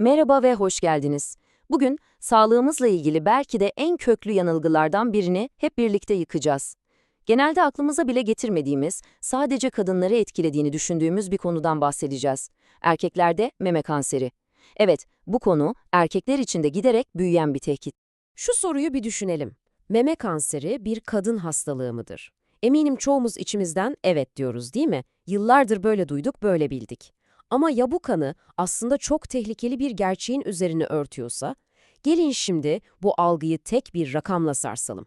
Merhaba ve hoş geldiniz. Bugün sağlığımızla ilgili belki de en köklü yanılgılardan birini hep birlikte yıkacağız. Genelde aklımıza bile getirmediğimiz, sadece kadınları etkilediğini düşündüğümüz bir konudan bahsedeceğiz. Erkeklerde meme kanseri. Evet, bu konu erkekler için de giderek büyüyen bir tehdit. Şu soruyu bir düşünelim. Meme kanseri bir kadın hastalığı mıdır? Eminim çoğumuz içimizden evet diyoruz değil mi? Yıllardır böyle duyduk, böyle bildik. Ama ya bu kanı aslında çok tehlikeli bir gerçeğin üzerine örtüyorsa? Gelin şimdi bu algıyı tek bir rakamla sarsalım.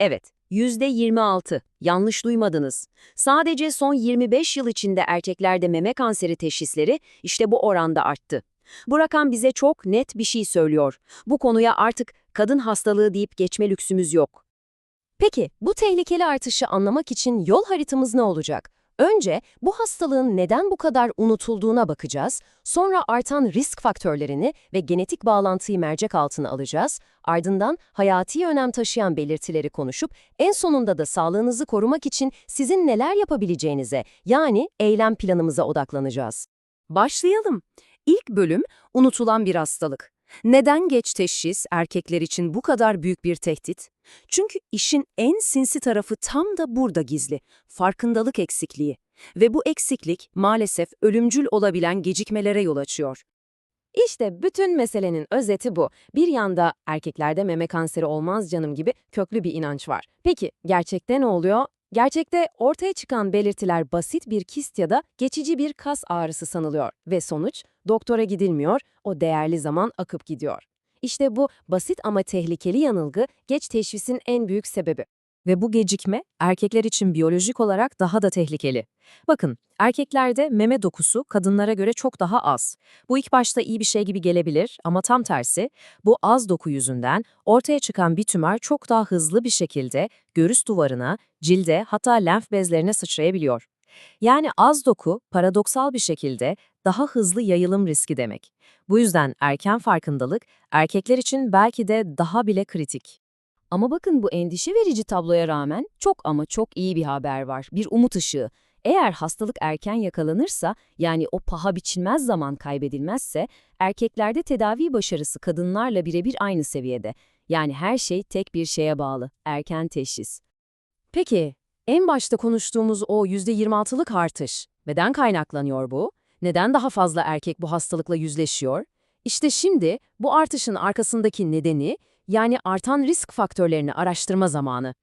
Evet, %26. Yanlış duymadınız. Sadece son 25 yıl içinde erkeklerde meme kanseri teşhisleri işte bu oranda arttı. Bu rakam bize çok net bir şey söylüyor. Bu konuya artık kadın hastalığı deyip geçme lüksümüz yok. Peki bu tehlikeli artışı anlamak için yol haritamız ne olacak? Önce bu hastalığın neden bu kadar unutulduğuna bakacağız, sonra artan risk faktörlerini ve genetik bağlantıyı mercek altına alacağız, ardından hayati önem taşıyan belirtileri konuşup en sonunda da sağlığınızı korumak için sizin neler yapabileceğinize yani eylem planımıza odaklanacağız. Başlayalım. İlk bölüm unutulan bir hastalık. Neden geç teşhis erkekler için bu kadar büyük bir tehdit? Çünkü işin en sinsi tarafı tam da burada gizli. Farkındalık eksikliği. Ve bu eksiklik maalesef ölümcül olabilen gecikmelere yol açıyor. İşte bütün meselenin özeti bu. Bir yanda erkeklerde meme kanseri olmaz canım gibi köklü bir inanç var. Peki gerçekte ne oluyor? Gerçekte ortaya çıkan belirtiler basit bir kist ya da geçici bir kas ağrısı sanılıyor ve sonuç doktora gidilmiyor, o değerli zaman akıp gidiyor. İşte bu basit ama tehlikeli yanılgı geç teşhisin en büyük sebebi. Ve bu gecikme erkekler için biyolojik olarak daha da tehlikeli. Bakın, erkeklerde meme dokusu kadınlara göre çok daha az. Bu ilk başta iyi bir şey gibi gelebilir ama tam tersi, bu az doku yüzünden ortaya çıkan bir tümör çok daha hızlı bir şekilde göğüs duvarına, cilde hatta lenf bezlerine sıçrayabiliyor. Yani az doku paradoksal bir şekilde daha hızlı yayılım riski demek. Bu yüzden erken farkındalık erkekler için belki de daha bile kritik. Ama bakın bu endişe verici tabloya rağmen çok ama çok iyi bir haber var. Bir umut ışığı. Eğer hastalık erken yakalanırsa, yani o paha biçilmez zaman kaybedilmezse, erkeklerde tedavi başarısı kadınlarla birebir aynı seviyede. Yani her şey tek bir şeye bağlı, erken teşhis. Peki, en başta konuştuğumuz o %26'lık artış, neden kaynaklanıyor bu? Neden daha fazla erkek bu hastalıkla yüzleşiyor? İşte şimdi bu artışın arkasındaki nedeni, yani artan risk faktörlerini araştırma zamanı.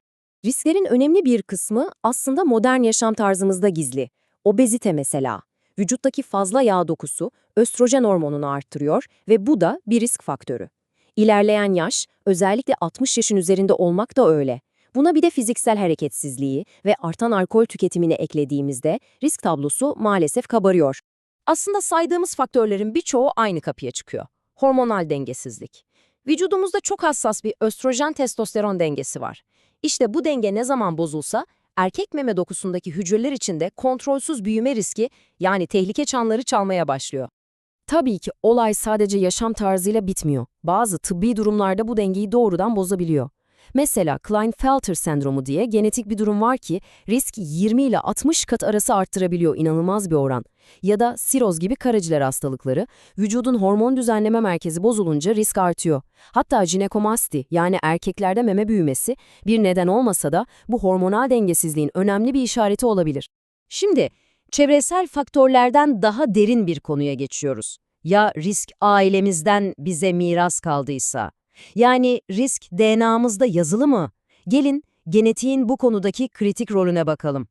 Risklerin önemli bir kısmı aslında modern yaşam tarzımızda gizli. Obezite mesela. Vücuttaki fazla yağ dokusu östrojen hormonunu arttırıyor ve bu da bir risk faktörü. İlerleyen yaş, özellikle 60 yaşın üzerinde olmak da öyle. Buna bir de fiziksel hareketsizliği ve artan alkol tüketimini eklediğimizde risk tablosu maalesef kabarıyor. Aslında saydığımız faktörlerin birçoğu aynı kapıya çıkıyor. Hormonal dengesizlik. Vücudumuzda çok hassas bir östrojen-testosteron dengesi var. İşte bu denge ne zaman bozulsa, erkek meme dokusundaki hücreler içinde kontrolsüz büyüme riski yani tehlike çanları çalmaya başlıyor. Tabii ki olay sadece yaşam tarzıyla bitmiyor. Bazı tıbbi durumlarda bu dengeyi doğrudan bozabiliyor. Mesela Klinefelter sendromu diye genetik bir durum var ki risk 20 ile 60 kat arası arttırabiliyor inanılmaz bir oran. Ya da siroz gibi karaciğer hastalıkları, vücudun hormon düzenleme merkezi bozulunca risk artıyor. Hatta jinekomasti yani erkeklerde meme büyümesi bir neden olmasa da bu hormonal dengesizliğin önemli bir işareti olabilir. Şimdi çevresel faktörlerden daha derin bir konuya geçiyoruz. Ya risk ailemizden bize miras kaldıysa? Yani risk DNA'mızda yazılı mı? Gelin genetiğin bu konudaki kritik rolüne bakalım.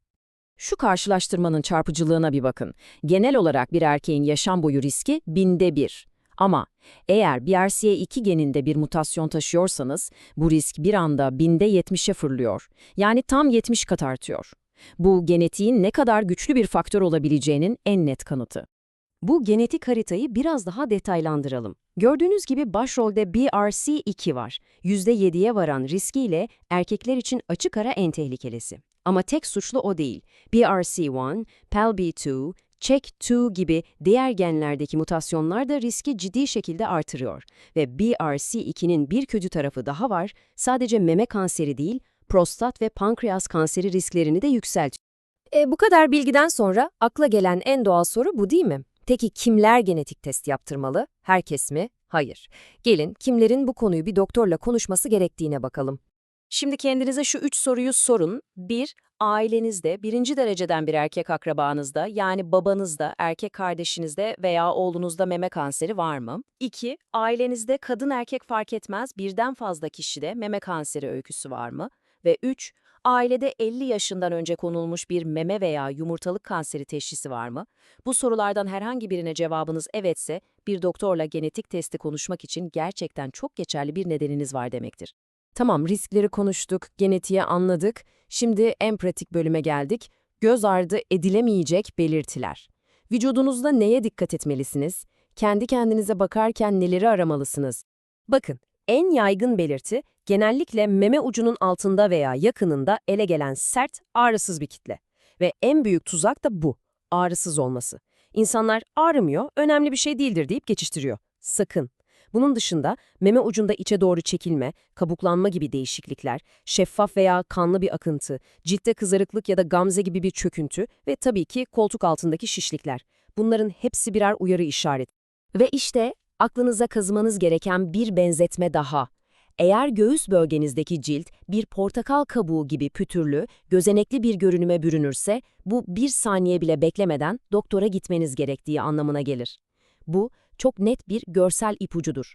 Şu karşılaştırmanın çarpıcılığına bir bakın. Genel olarak bir erkeğin yaşam boyu riski binde bir. Ama eğer BRCA2 geninde bir mutasyon taşıyorsanız bu risk bir anda binde 70'e fırlıyor. Yani tam 70 kat artıyor. Bu genetiğin ne kadar güçlü bir faktör olabileceğinin en net kanıtı. Bu genetik haritayı biraz daha detaylandıralım. Gördüğünüz gibi başrolde BRCA2 var. %7'ye varan riskiyle erkekler için açık ara en tehlikelisi. Ama tek suçlu o değil. BRCA1, PALB2, CHEK2 gibi diğer genlerdeki mutasyonlar da riski ciddi şekilde artırıyor. Ve BRCA2'nin bir kötü tarafı daha var, sadece meme kanseri değil, prostat ve pankreas kanseri risklerini de yükseltiyor. E, bu kadar bilgiden sonra akla gelen en doğal soru bu değil mi? Peki kimler genetik test yaptırmalı? Herkes mi? Hayır. Gelin kimlerin bu konuyu bir doktorla konuşması gerektiğine bakalım. Şimdi kendinize şu üç soruyu sorun. Bir, ailenizde birinci dereceden bir erkek akrabanızda yani babanızda, erkek kardeşinizde veya oğlunuzda meme kanseri var mı? İki, ailenizde kadın erkek fark etmez birden fazla kişide meme kanseri öyküsü var mı? Ve üç, ailede 50 yaşından önce konulmuş bir meme veya yumurtalık kanseri teşhisi var mı? Bu sorulardan herhangi birine cevabınız evetse, bir doktorla genetik testi konuşmak için gerçekten çok geçerli bir nedeniniz var demektir. Tamam, riskleri konuştuk, genetiği anladık. Şimdi en pratik bölüme geldik. Göz ardı edilemeyecek belirtiler. Vücudunuzda neye dikkat etmelisiniz? Kendi kendinize bakarken neleri aramalısınız? Bakın, en yaygın belirti genellikle meme ucunun altında veya yakınında ele gelen sert, ağrısız bir kitle. Ve en büyük tuzak da bu, ağrısız olması. İnsanlar ağrımıyor, önemli bir şey değildir deyip geçiştiriyor. Sakın. Bunun dışında meme ucunda içe doğru çekilme, kabuklanma gibi değişiklikler, şeffaf veya kanlı bir akıntı, ciltte kızarıklık ya da gamze gibi bir çöküntü ve tabii ki koltuk altındaki şişlikler. Bunların hepsi birer uyarı işareti. Ve işte aklınıza kazımanız gereken bir benzetme daha. Eğer göğüs bölgenizdeki cilt bir portakal kabuğu gibi pütürlü, gözenekli bir görünüme bürünürse, bu bir saniye bile beklemeden doktora gitmeniz gerektiği anlamına gelir. Bu, çok net bir görsel ipucudur.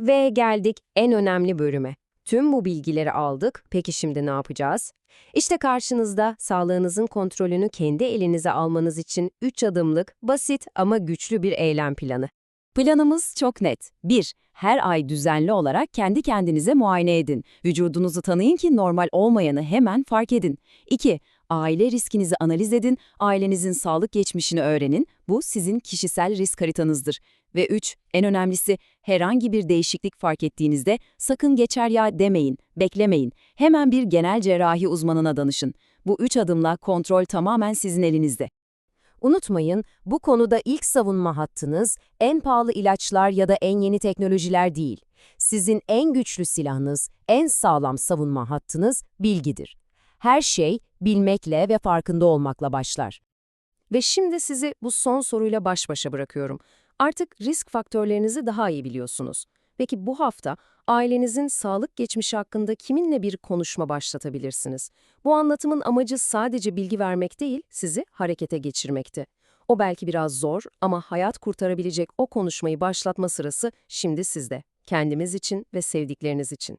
Ve geldik en önemli bölüme. Tüm bu bilgileri aldık, peki şimdi ne yapacağız? İşte karşınızda sağlığınızın kontrolünü kendi elinize almanız için 3 adımlık, basit ama güçlü bir eylem planı. Planımız çok net. 1. Her ay düzenli olarak kendi kendinize muayene edin. Vücudunuzu tanıyın ki normal olmayanı hemen fark edin. 2. Aile riskinizi analiz edin, ailenizin sağlık geçmişini öğrenin. Bu sizin kişisel risk haritanızdır. Ve 3. En önemlisi herhangi bir değişiklik fark ettiğinizde sakın geçer ya demeyin, beklemeyin. Hemen bir genel cerrahi uzmanına danışın. Bu üç adımla kontrol tamamen sizin elinizde. Unutmayın, bu konuda ilk savunma hattınız en pahalı ilaçlar ya da en yeni teknolojiler değil. Sizin en güçlü silahınız, en sağlam savunma hattınız bilgidir. Her şey bilmekle ve farkında olmakla başlar. Ve şimdi sizi bu son soruyla baş başa bırakıyorum. Artık risk faktörlerinizi daha iyi biliyorsunuz. Peki bu hafta ailenizin sağlık geçmişi hakkında kiminle bir konuşma başlatabilirsiniz? Bu anlatımın amacı sadece bilgi vermek değil, sizi harekete geçirmekti. O belki biraz zor ama hayat kurtarabilecek o konuşmayı başlatma sırası şimdi sizde. Kendimiz için ve sevdikleriniz için.